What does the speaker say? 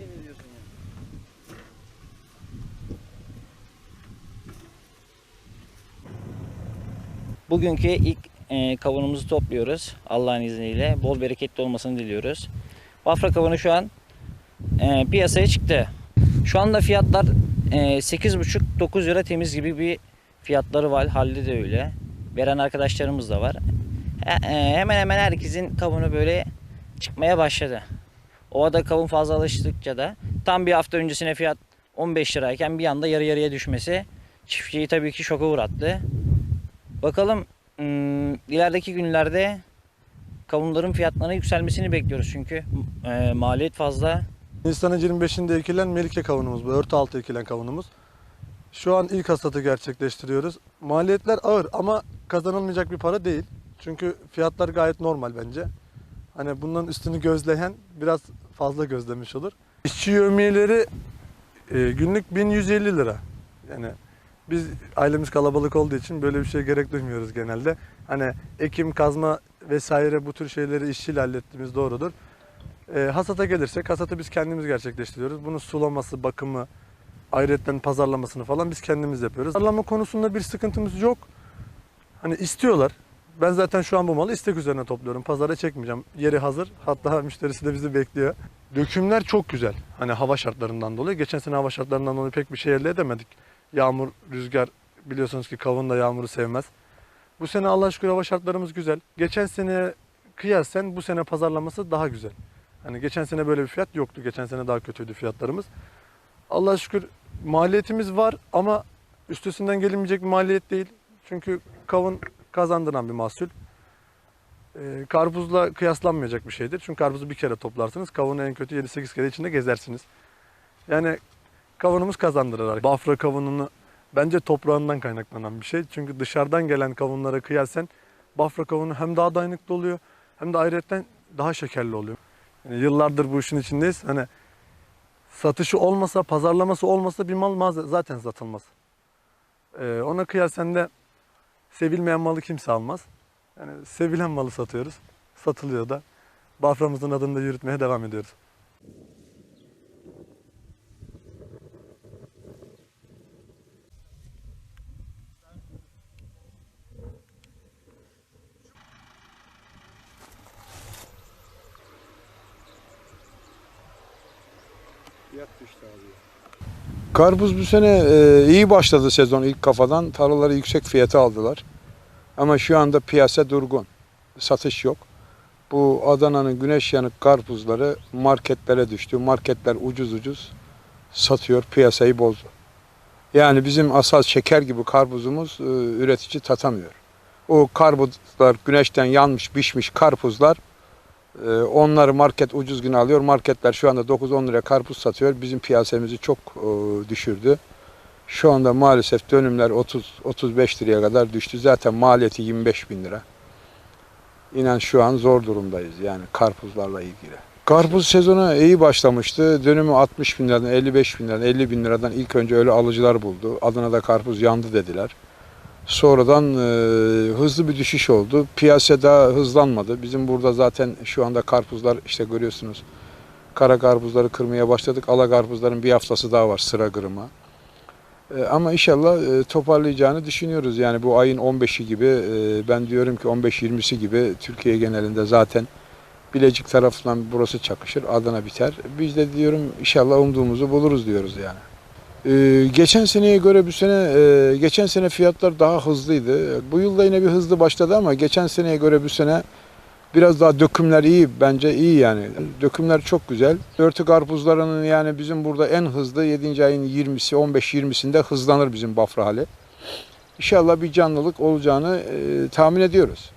hareket ediyorsun ya. Bugünkü ilk e, kavunumuzu topluyoruz Allah'ın izniyle. Bol bereketli olmasını diliyoruz. Bafra kavunu şu an e, piyasaya çıktı. Şu anda fiyatlar e, 8,5-9 lira temiz gibi bir fiyatları var. Halde de öyle. Veren arkadaşlarımız da var. E, e, hemen hemen herkesin kavunu böyle çıkmaya başladı. Ovada kavun fazla alıştıkça da tam bir hafta öncesine fiyat 15 lirayken bir anda yarı yarıya düşmesi çiftçiyi tabii ki şoka uğrattı. Bakalım ım, ilerideki günlerde kavunların fiyatlarına yükselmesini bekliyoruz çünkü e, maliyet fazla. Nisan'ın 25'inde ekilen Melike kavunumuz bu. Örtü altı ekilen kavunumuz. Şu an ilk hasatı gerçekleştiriyoruz. Maliyetler ağır ama kazanılmayacak bir para değil. Çünkü fiyatlar gayet normal bence. Hani bunların üstünü gözleyen biraz fazla gözlemiş olur. İşçi yövmiyeleri e, günlük 1150 lira. Yani biz ailemiz kalabalık olduğu için böyle bir şeye gerek duymuyoruz genelde. Hani ekim, kazma vesaire bu tür şeyleri işçiyle hallettiğimiz doğrudur. E, hasata gelirsek hasatı biz kendimiz gerçekleştiriyoruz. Bunun sulaması, bakımı, ayrıca pazarlamasını falan biz kendimiz yapıyoruz. Pazarlama konusunda bir sıkıntımız yok. Hani istiyorlar. Ben zaten şu an bu malı istek üzerine topluyorum. Pazara çekmeyeceğim. Yeri hazır. Hatta müşterisi de bizi bekliyor. Dökümler çok güzel. Hani hava şartlarından dolayı. Geçen sene hava şartlarından dolayı pek bir şey elde edemedik. Yağmur, rüzgar biliyorsunuz ki kavun da yağmuru sevmez. Bu sene Allah şükür hava şartlarımız güzel. Geçen sene kıyasen bu sene pazarlaması daha güzel. Hani geçen sene böyle bir fiyat yoktu. Geçen sene daha kötüydü fiyatlarımız. Allah şükür maliyetimiz var ama üstesinden gelinmeyecek bir maliyet değil. Çünkü kavun kazandıran bir mahsul. Ee, karpuzla kıyaslanmayacak bir şeydir. Çünkü karpuzu bir kere toplarsınız. Kavunu en kötü 7-8 kere içinde gezersiniz. Yani kavunumuz kazandırır. Bafra kavununu bence toprağından kaynaklanan bir şey. Çünkü dışarıdan gelen kavunlara kıyasen Bafra kavunu hem daha dayanıklı oluyor hem de ayrıca daha şekerli oluyor. Yani yıllardır bu işin içindeyiz. Hani satışı olmasa, pazarlaması olmasa bir mal zaten satılmaz. Ee, ona kıyasen de sevilmeyen malı kimse almaz. Yani sevilen malı satıyoruz. Satılıyor da. Bafra'mızın adını da yürütmeye devam ediyoruz. Karpuz bu sene e, iyi başladı sezon ilk kafadan. Tarlaları yüksek fiyata aldılar. Ama şu anda piyasa durgun. Satış yok. Bu Adana'nın güneş yanık karpuzları marketlere düştü. Marketler ucuz ucuz satıyor, piyasayı bozdu. Yani bizim asal şeker gibi karpuzumuz e, üretici tatamıyor. O karpuzlar güneşten yanmış, pişmiş karpuzlar Onları market ucuz gün alıyor. Marketler şu anda 9-10 liraya karpuz satıyor. Bizim piyasamızı çok e, düşürdü. Şu anda maalesef dönümler 30-35 liraya kadar düştü. Zaten maliyeti 25 bin lira. İnan şu an zor durumdayız yani karpuzlarla ilgili. Karpuz sezonu iyi başlamıştı. Dönümü 60 bin liradan, 55 bin liradan, 50 bin liradan ilk önce öyle alıcılar buldu. Adana'da karpuz yandı dediler. Sonradan e, hızlı bir düşüş oldu. Piyasa daha hızlanmadı. Bizim burada zaten şu anda karpuzlar işte görüyorsunuz. Kara karpuzları kırmaya başladık. Ala karpuzların bir haftası daha var sıra kırıma. E, ama inşallah e, toparlayacağını düşünüyoruz. Yani bu ayın 15'i gibi e, ben diyorum ki 15-20'si gibi Türkiye genelinde zaten Bilecik tarafından burası çakışır. Adana biter. Biz de diyorum inşallah umduğumuzu buluruz diyoruz yani. Ee, geçen seneye göre bu sene e, geçen sene fiyatlar daha hızlıydı. Bu yılda yine bir hızlı başladı ama geçen seneye göre bu sene biraz daha dökümler iyi bence iyi yani. Dökümler çok güzel. Örtü karpuzlarının yani bizim burada en hızlı 7. ayın 20'si 15-20'sinde hızlanır bizim bafra hali. İnşallah bir canlılık olacağını e, tahmin ediyoruz.